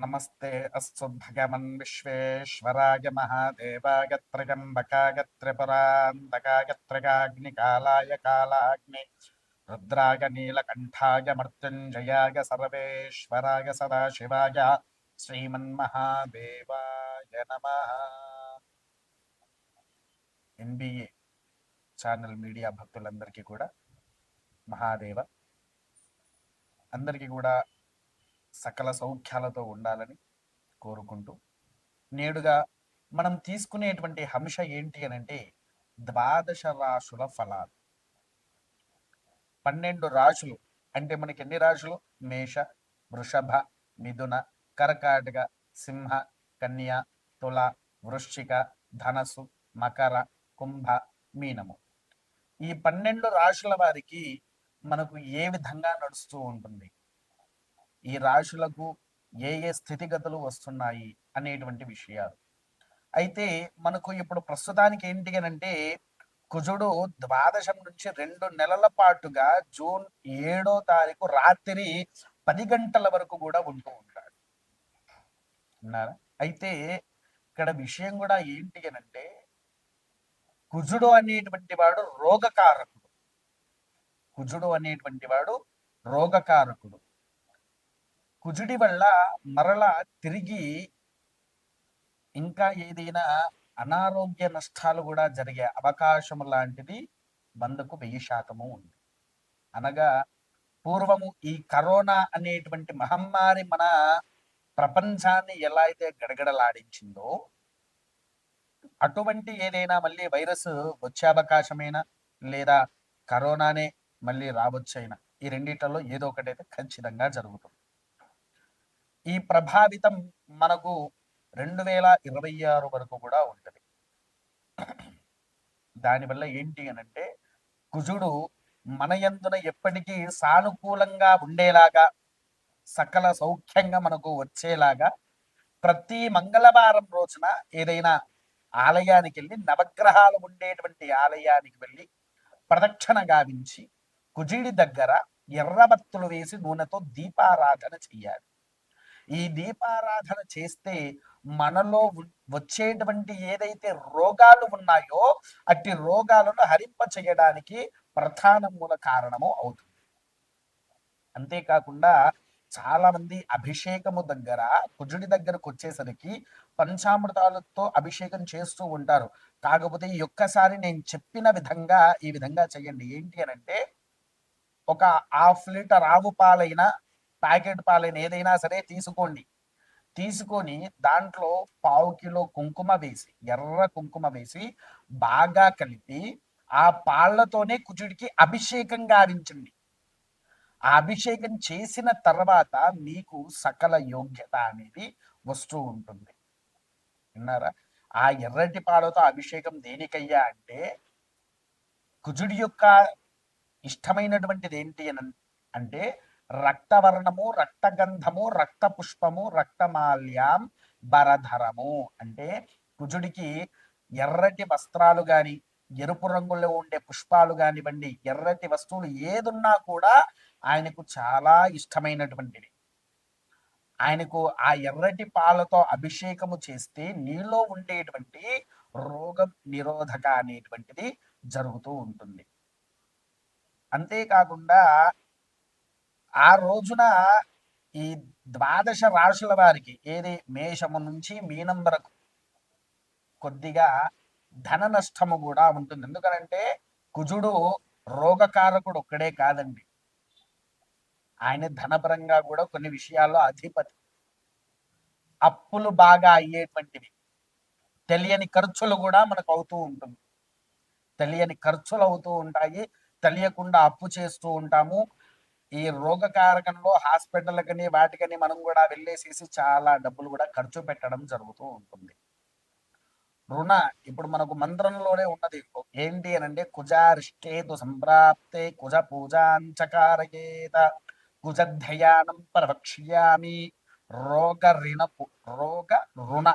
నమస్తే అస్సు భగవన్ విశ్వేశ్వరాయ మహాదేవాయ త్రయంబకాయ త్రిపురాంతకాయ త్రిగాగ్నికాలాయ కాలాగ్ని రుద్రాయ నీలకంఠాయ మృత్యుంజయాయ సర్వేశ్వరాయ సదాశివాయ శ్రీమన్మహాదేవాయ నమ ఎన్బిఏ ఛానల్ మీడియా భక్తులందరికీ కూడా మహాదేవ అందరికీ కూడా సకల సౌఖ్యాలతో ఉండాలని కోరుకుంటూ నేడుగా మనం తీసుకునేటువంటి అంశ ఏంటి అని అంటే ద్వాదశ రాశుల ఫలాలు. పన్నెండు రాశులు అంటే మనకి ఎన్ని రాశులు? మేష వృషభ మిథున కర్కాటక సింహ కన్య తుల వృశ్చిక ధనస్సు మకర కుంభ మీనము. ఈ పన్నెండు రాశుల వారికి మనకు ఏ విధంగా నడుస్తూ ఉంటుంది? ఈ రాశులకు ఏ ఏ స్థితిగతులు వస్తున్నాయి అనేటువంటి విషయాలు. అయితే మనకు ఇప్పుడు ప్రస్తుతానికి ఏంటి అని అంటే కుజుడు ద్వాదశం నుంచి రెండు నెలల పాటుగా జూన్ ఏడో తారీఖు రాత్రి పది గంటల వరకు కూడా ఉంటూ ఉంటాడు. అన్నారా అయితే ఇక్కడ విషయం కూడా ఏంటి అని అంటే కుజుడు అనేటువంటి వాడు రోగకారకుడు. కుజుడు అనేటువంటి వాడు రోగకారకుడు. కుజుడి వల్ల మరల తిరిగి ఇంకా ఏదైనా అనారోగ్య నష్టాలు కూడా జరిగే అవకాశం లాంటిది వందకు వెయ్యి శాతము ఉంది. అనగా పూర్వము ఈ కరోనా అనేటువంటి మహమ్మారి మన ప్రపంచాన్ని ఎలా అయితే గడగడలాడించిందో అటువంటి ఏదైనా మళ్ళీ వైరస్ వచ్చే అవకాశమైనా లేదా కరోనానే మళ్ళీ రావచ్చైనా ఈ రెండిట్లలో ఏదో ఒకటైతే ఖచ్చితంగా జరుగుతుంది. ఈ ప్రభావితం మనకు రెండు వేల ఇరవై ఆరు వరకు కూడా ఉంటుంది. దానివల్ల ఏంటి అని అంటే కుజుడు మన యందున ఎప్పటికీ సానుకూలంగా ఉండేలాగా సకల సౌఖ్యంగా మనకు వచ్చేలాగా ప్రతి మంగళవారం రోజున ఏదైనా ఆలయానికి వెళ్ళి నవగ్రహాలు ఉండేటువంటి ఆలయానికి వెళ్ళి ప్రదక్షిణ గావించి కుజుడి దగ్గర ఎర్రబత్తులు వేసి నూనెతో దీపారాధన చెయ్యాలి. ఈ దీపారాధన చేస్తే మనలో వచ్చేటువంటి ఏదైతే రోగాలు ఉన్నాయో అట్టి రోగాలను హరింప చేయడానికి ప్రధాన మూల కారణము అవుతుంది. అంతేకాకుండా చాలా మంది అభిషేకము దగ్గర కుజుడి దగ్గరకు వచ్చేసరికి పంచామృతాలతో అభిషేకం చేస్తూ ఉంటారు. కాకపోతే ఈ ఒక్కసారి నేను చెప్పిన విధంగా ఈ విధంగా చేయండి. ఏంటి అని అంటే ఒక హాఫ్ లీటర్ ఆవు పాలైనా ప్యాకెట్ పాలైన ఏదైనా సరే తీసుకోండి. తీసుకొని దాంట్లో పావు కిలో కుంకుమ వేసి ఎర్ర కుంకుమ వేసి బాగా కలిపి ఆ పాళ్ళతోనే కుజుడికి అభిషేకం గావించండి. ఆ అభిషేకం చేసిన తర్వాత మీకు సకల యోగ్యత అనేది వస్తూ ఉంటుంది. విన్నారా? ఆ ఎర్రటి పాలతో అభిషేకం దేనికయ్యా అంటే కుజుడి యొక్క ఇష్టమైనటువంటిది ఏంటి అని అంటే రక్తవర్ణము రక్తగంధము రక్త పుష్పము రక్తమాల్యాం బరధరము అంటే కుజుడికి ఎర్రటి వస్త్రాలు గాని ఎరుపు రంగులో ఉండే పుష్పాలు కానివ్వండి ఎర్రటి వస్తువులు ఏదున్నా కూడా ఆయనకు చాలా ఇష్టమైనటువంటిది. ఆయనకు ఆ ఎర్రటి పాలతో అభిషేకము చేస్తే నీలో ఉండేటువంటి రోగం నిరోధక అనేటువంటిది జరుగుతూ ఉంటుంది. అంతేకాకుండా ఆ రోజున ఈ ద్వాదశ రాశుల వారికి ఏది మేషము నుంచి మీనం వరకు కొద్దిగా ధన నష్టము కూడా ఉంటుంది. ఎందుకనంటే కుజుడు రోగకారకుడు ఒక్కడే కాదండి. ఆయన ధనపరంగా కూడా కొన్ని విషయాల్లో అధిపతి. అప్పులు బాగా అయ్యేటువంటివి. తెలియని ఖర్చులు కూడా మనకు అవుతూ ఉంటుంది. తెలియని ఖర్చులు అవుతూ ఉంటాయి. తెలియకుండా అప్పు చేస్తూ ఉంటాము. ఈ రోగకారకంలో హాస్పిటల్కని వాటికని మనం కూడా వెళ్ళేసేసి చాలా డబ్బులు కూడా ఖర్చు పెట్టడం జరుగుతూ ఉంటుంది. రుణ ఇప్పుడు మనకు మంత్రంలోనే ఉన్నది. ఏంటి అని అంటే కుజారిష్టేతు సంప్రాప్తే కుజ పూజాంచకారయేత కుజధ్యయానం ప్రవక్ష్యామి రోగ రిణపు రోగ రుణ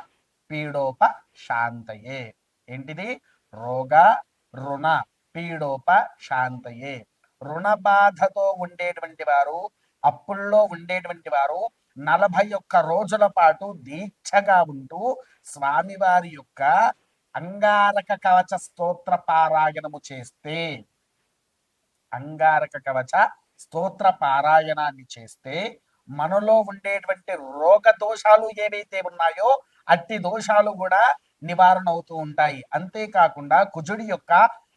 పీడోప శాంతయే. ఏంటిది? రోగ రుణ పీడోప శాంతయే. రుణ బాధతో ఉండేటువంటి వారు అప్పుల్లో ఉండేటువంటి వారు నలభై ఒక్క రోజుల పాటు దీక్షగా ఉంటూ స్వామివారి యొక్క అంగారక కవచ స్తోత్ర పారాయణము చేస్తే అంగారక కవచ స్తోత్ర పారాయణాన్ని చేస్తే మనలో ఉండేటువంటి రోగ దోషాలు ఏవైతే ఉన్నాయో అట్టి దోషాలు కూడా నివారణ అవుతూ ఉంటాయి. అంతేకాకుండా కుజుడి యొక్క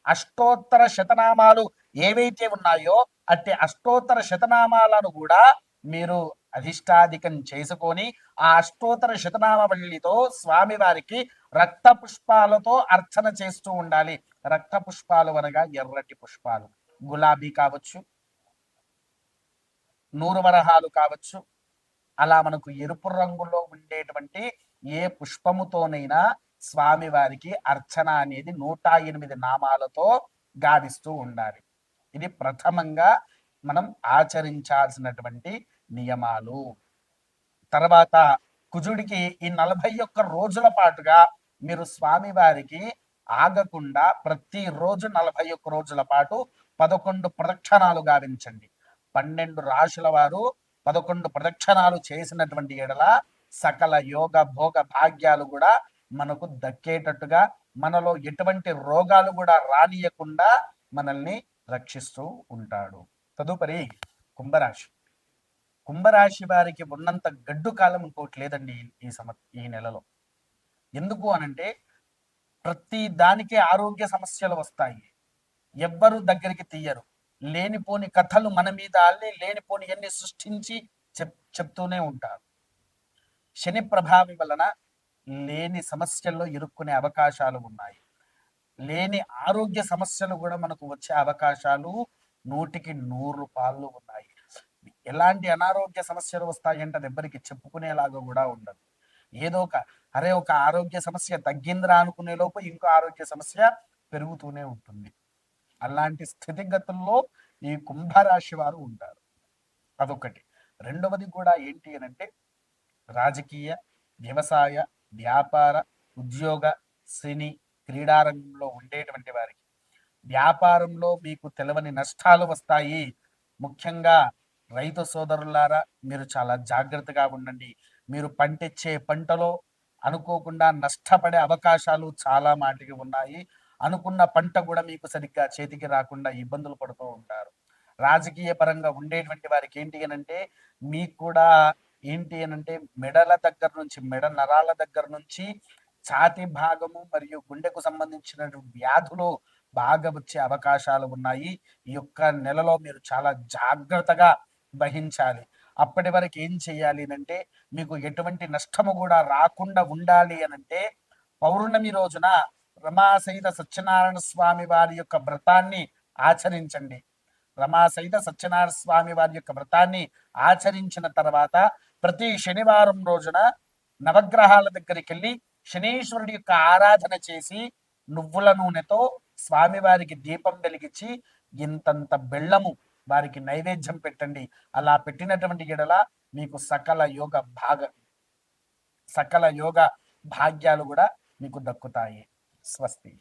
అష్టోత్తర శతనామాలు ఏవైతే ఉన్నాయో అట్టి అష్టోత్తర శతనామాలను కూడా మీరు అధిష్టాధికం చేసుకొని ఆ అష్టోత్తర శతనామవల్లితో స్వామివారికి రక్త పుష్పాలతో అర్చన చేస్తూ ఉండాలి. రక్త పుష్పాలు అనగా ఎర్రటి పుష్పాలు. గులాబీ కావచ్చు నూరు వరహాలు కావచ్చు అలా మనకు ఎరుపు రంగులో ఉండేటువంటి ఏ పుష్పముతోనైనా స్వామివారికి అర్చన అనేది నూట ఎనిమిది నామాలతో గావిస్తూ ఉండాలి. ఇది ప్రథమంగా మనం ఆచరించాల్సినటువంటి నియమాలు. తర్వాత కుజుడికి ఈ నలభై ఒక్క రోజుల పాటుగా మీరు స్వామివారికి ఆగకుండా ప్రతిరోజు నలభై ఒక్క రోజుల పాటు పదకొండు ప్రదక్షిణాలు గావించండి. పన్నెండు రాశుల వారు పదకొండు ప్రదక్షిణాలు చేసినటువంటి ఎడల సకల యోగ భోగ భాగ్యాలు కూడా మనకు దక్కేటట్టుగా మనలో ఎటువంటి రోగాలు కూడా రానియకుండా మనల్ని రక్షిస్తూ ఉంటాడు. తదుపరి కుంభరాశి. కుంభరాశి వారికి ఉన్నంత గడ్డు కాలం ఇంకోటి లేదండి ఈ సమ ఈ నెలలో. ఎందుకు అనంటే ప్రతి దానికి ఆరోగ్య సమస్యలు వస్తాయి. ఎవ్వరు దగ్గరికి తీయరు. లేనిపోని కథలు మన మీద అల్లి లేనిపోని ఎన్ని సృష్టించి చెప్ చెప్తూనే ఉంటారు. శని ప్రభావం వలన లేని సమస్యల్లో ఇరుక్కునే అవకాశాలు ఉన్నాయి. లేని ఆరోగ్య సమస్యలు కూడా మనకు వచ్చే అవకాశాలు నూటికి నూరు పాళ్ళు ఉన్నాయి. ఎలాంటి అనారోగ్య సమస్యలు వస్తాయంటే అది ఎవ్వరికి చెప్పుకునేలాగా కూడా ఉండదు. ఏదో ఒక అరే ఒక ఆరోగ్య సమస్య తగ్గిందిరా అనుకునే లోపు ఇంకో ఆరోగ్య సమస్య పెరుగుతూనే ఉంటుంది. అలాంటి స్థితిగతుల్లో ఈ కుంభరాశి వారు ఉంటారు. అదొకటి. రెండవది కూడా ఏంటి అని అంటే రాజకీయ వ్యవసాయ వ్యాపార ఉద్యోగ సినీ క్రీడారంగంలో ఉండేటువంటి వారికి. వ్యాపారంలో మీకు తెలవని నష్టాలు వస్తాయి. ముఖ్యంగా రైతు సోదరులారా మీరు చాలా జాగ్రత్తగా ఉండండి. మీరు పంటిచ్చే పంటలో అనుకోకుండా నష్టపడే అవకాశాలు చాలా మాటికి ఉన్నాయి. అనుకున్న పంట కూడా మీకు సరిగ్గా చేతికి రాకుండా ఇబ్బందులు పడుతూ ఉంటారు. రాజకీయ పరంగా ఉండేటువంటి వారికి ఏంటి అని అంటే మీకు కూడా ఏంటి అని అంటే మెడల దగ్గర నుంచి మెడ నరాల దగ్గర నుంచి ఛాతి భాగము మరియు గుండెకు సంబంధించిన వ్యాధులు బాగా వచ్చే అవకాశాలు ఉన్నాయి. ఈ యొక్క నెలలో మీరు చాలా జాగ్రత్తగా వహించాలి. అప్పటి వరకు ఏం చేయాలి అంటే మీకు ఎటువంటి నష్టము కూడా రాకుండా ఉండాలి అనంటే పౌర్ణమి రోజున రమాసహిత సత్యనారాయణ స్వామి వారి యొక్క వ్రతాన్ని ఆచరించండి. రమాసహిత సత్యనారాయణ స్వామి వారి యొక్క వ్రతాన్ని ఆచరించిన తర్వాత ప్రతి శనివారం రోజున నవగ్రహాల దగ్గరికి వెళ్ళి శనీశ్వరుడి యొక్క ఆరాధన చేసి నువ్వుల నూనెతో స్వామివారికి దీపం వెలిగించి ఇంతంత బెల్లము వారికి నైవేద్యం పెట్టండి. అలా పెట్టినటువంటి ఎడల మీకు సకల యోగ భాగ సకల యోగ భాగ్యాలు కూడా మీకు దక్కుతాయి. స్వస్తి.